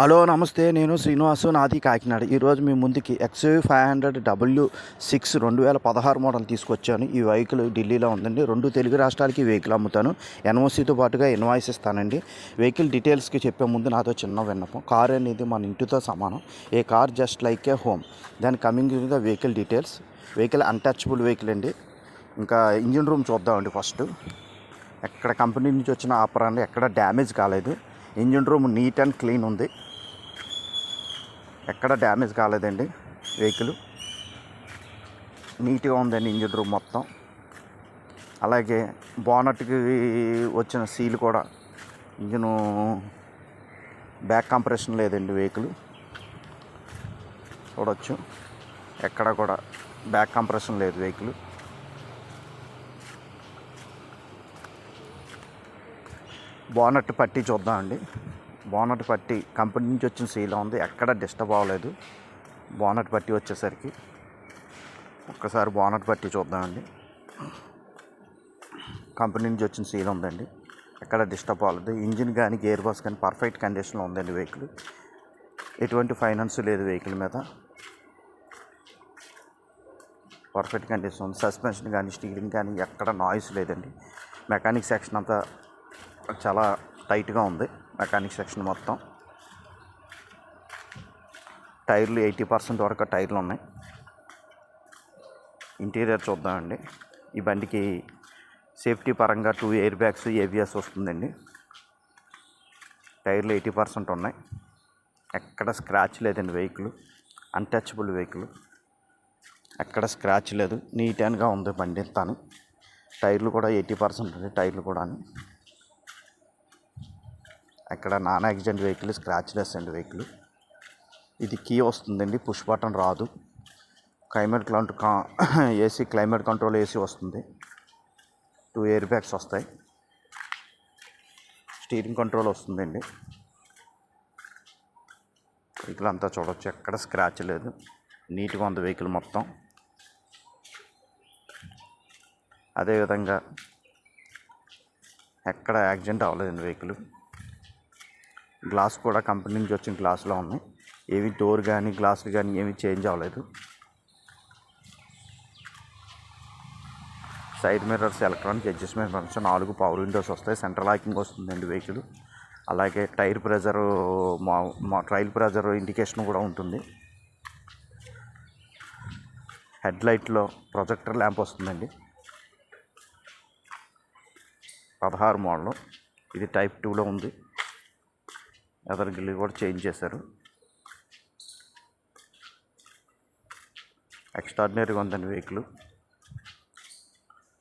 Hello నమస్తే. నేను శ్రీనివాసు నాది కాకినాడ. ఈరోజు మీ ముందుకి XUV five hundred W six రెండు వేల పదహారు మోడల్ తీసుకొచ్చాను. ఈ వెహికల్ ఢిల్లీలో ఉందండి. రెండు తెలుగు రాష్ట్రాలకి వెహికల్ అమ్ముతాను. ఎన్ఓసితో పాటుగా ఇన్వాయిస్ ఇస్తానండి. వెహికల్ డీటెయిల్స్కి చెప్పే ముందు నాతో చిన్న విన్నపం. కార్ అనేది మన ఇంటితో సమానం. A car just like a home దాని coming the vehicle details vehicle untouchable vehicle అండి. ఇంకా ఇంజిన్ రూమ్ చూద్దామండి ఫస్ట్ ఎక్కడ కంపెనీ నుంచి వచ్చిన ఆపరాన్ని ఎక్కడ డ్యామేజ్ కాలేదు. Engine room neat and clean ఉంది. ఎక్కడ డ్యామేజ్ కాలేదండి వెహికల్. నీట్గా ఉందండి ఇంజిన్ రూమ్ మొత్తం. అలాగే బోనట్కి వచ్చిన సీల్ కూడా ఇంజిన్ బ్యాక్ కంప్రెషన్ లేదండి వెహికల్. చూడొచ్చు. ఎక్కడ కూడా బ్యాక్ కంప్రెషన్ లేదు వెహికల్. బోనట్ పట్టి చూద్దామండి. బోనట్ పట్టి కంపెనీ నుంచి వచ్చిన సీలా ఉంది. ఎక్కడ డిస్టర్బ్ అవ్వలేదు. బోనట్ పట్టి వచ్చేసరికి ఒక్కసారి బోనట్ పట్టి చూద్దామండి. కంపెనీ నుంచి వచ్చిన సీల్ ఉందండి. ఎక్కడ డిస్టర్బ్ అవ్వలేదు. ఇంజిన్ కానీ గేర్ బాక్స్ కానీ పర్ఫెక్ట్ కండిషన్లో ఉందండి వెహికల్ ఎటువంటి ఫైనాన్స్ లేదు వెహికల్ మీద. పర్ఫెక్ట్ కండిషన్ ఉంది. సస్పెన్షన్ కానీ స్టీరింగ్ కానీ ఎక్కడ నాయిస్ లేదండి. మెకానిక్ సెక్షన్ అంతా చాలా టైట్గా ఉంది మెకానిక్ సెక్షన్ మొత్తం. టైర్లు ఎయిటీ పర్సెంట్ వరకు టైర్లు ఉన్నాయి. ఇంటీరియర్ చూద్దామండి. ఈ బండికి సేఫ్టీ పరంగా టూ ఎయిర్ బ్యాగ్స్ ఏబిఎస్ వస్తుందండి. టైర్లు ఎయిటీ పర్సెంట్ ఉన్నాయి. ఎక్కడ స్క్రాచ్ లేదండి వెహికల్. Untouchable vehicle. ఎక్కడ స్క్రాచ్ లేదు. నీట్ అండ్గా ఉంది బండి తాను టైర్లు కూడా ఎయిటీ పర్సెంట్ ఉంది టైర్లు కూడా అక్కడ non accident vehicle scratchless vehicle. ఇది కీ వస్తుందండి పుష్ బటన్ రాదు. క్లైమేట్ క్లౌంట్ ఏసీ క్లైమేట్ కంట్రోల్ ఏసీ వస్తుంది. టూ ఎయిర్ బ్యాగ్స్ వస్తాయి. స్టీరింగ్ కంట్రోల్ వస్తుందండి. వెహికల్ అంతా చూడవచ్చు ఎక్కడ స్క్రాచ్ లేదు. నీట్గా ఉంది వెహికల్ మొత్తం. అదేవిధంగా ఎక్కడ యాక్సిడెంట్ అవ్వలేదండి వెహికల్ గ్లాస్ కూడా కంపెనీ నుంచి వచ్చిన గ్లాసులో ఉన్నాయి. ఏవి డోర్ కానీ గ్లాసులు కానీ ఏమి చేంజ్ అవ్వలేదు. Side mirrors electronic adjustment function నాలుగు పవర్ విండోస్ వస్తాయి. సెంట్రల్ లాకింగ్ వస్తుందండి వెహికల్. అలాగే టైర్ ప్రెజర్ మా ట్రైల్ ప్రెజర్ ఇండికేషన్ కూడా ఉంటుంది. హెడ్ లైట్లో ప్రొజెక్టర్ ల్యాంప్ వస్తుందండి. పదహారు మోడల్. ఇది టైప్ టూలో ఉంది. ఎదర్ గిల్లి కూడా చేంజ్ చేశారు. ఎక్స్ట్రాడినరీగా ఉందండి వెహికల్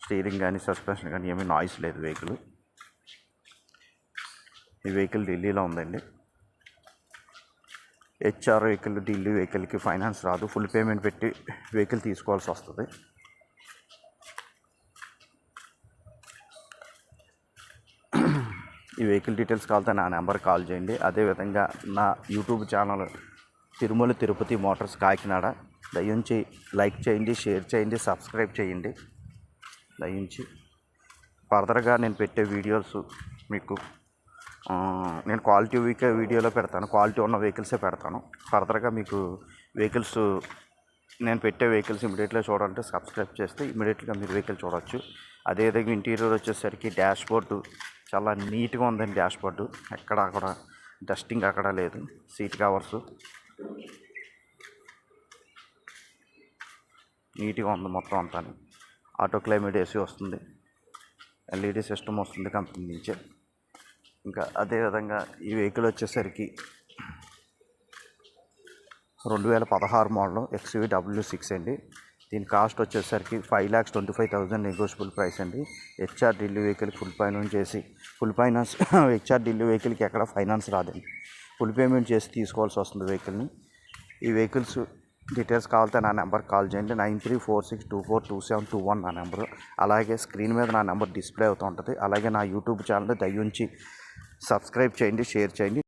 స్టీరింగ్ కానీ సస్పెన్షన్ కానీ ఏమీ నాయిస్ లేదు వెహికల్ ఈ వెహికల్ ఢిల్లీలో ఉందండి. హెచ్ఆర్ వెహికల్ ఢిల్లీ వెహికల్కి ఫైనాన్స్ రాదు. ఫుల్ పేమెంట్ పెట్టి వెహికల్ తీసుకోవాల్సి వస్తుంది. ఈ వెహికల్ డీటెయిల్స్ కావాలంటే నా నెంబర్ కాల్ చేయండి. అదేవిధంగా నా YouTube channel Tirumala Tirupati motors Kakinada. దయించి లైక్ చేయండి షేర్ చేయండి సబ్స్క్రైబ్ చేయండి. దయించి ఫర్దర్గా నేను పెట్టే వీడియోస్ మీకు నేను క్వాలిటీ వీక్ వీడియోలో పెడతాను క్వాలిటీ ఉన్న వెహికల్సే పెడతాను. ఫర్దర్గా మీకు వెహికల్స్ నేను పెట్టే వెహికల్స్ ఇమీడియట్గా చూడాలంటే సబ్స్క్రైబ్ చేస్తే ఇమీడియట్గా మీరు వెహికల్ చూడవచ్చు అదేవిధంగా ఇంటీరియర్ వచ్చేసరికి డాష్ బోర్డు చాలా నీట్గా ఉందండి డాష్ బోర్డు ఎక్కడ అక్కడ డస్టింగ్ అక్కడ లేదు. Seat covers. నీట్గా ఉంది మొత్తం అంతా ఆటో క్లైమేట్ ఏసీ వస్తుంది. ఎల్ఈడి సిస్టమ్ వస్తుంది కంపెనీ నుంచి. ఇంకా అదేవిధంగా ఈ వెహికల్ వచ్చేసరికి రెండు వేల పదహారు మోడల్ ఎక్స్వీ డబ్ల్యూ సిక్స్ అండి. దీని కాస్ట్ వచ్చేసరికి five lakhs twenty five thousand negotiable price అండి. HR Delhi vehicle full finance చేసి ఫుల్ ఫైనాన్స్ హెచ్ఆర్ ఢిల్లీ వెహికల్కి ఎక్కడ ఫైనాన్స్ రాదండి. ఫుల్ పేమెంట్ చేసి తీసుకోవాల్సి వస్తుంది వెహికల్ని ఈ వెహికల్స్ డీటెయిల్స్ కావాలంటే నా నెంబర్ కాల్ చేయండి. Nine three four six two four two seven two one నా నెంబర్ అలాగే స్క్రీన్ మీద నా నెంబర్ డిస్ప్లే అవుతూ ఉంటుంది. అలాగే నా యూట్యూబ్ ఛానల్ దయ్యుంచి సబ్స్క్రైబ్ చేయండి షేర్ చేయండి.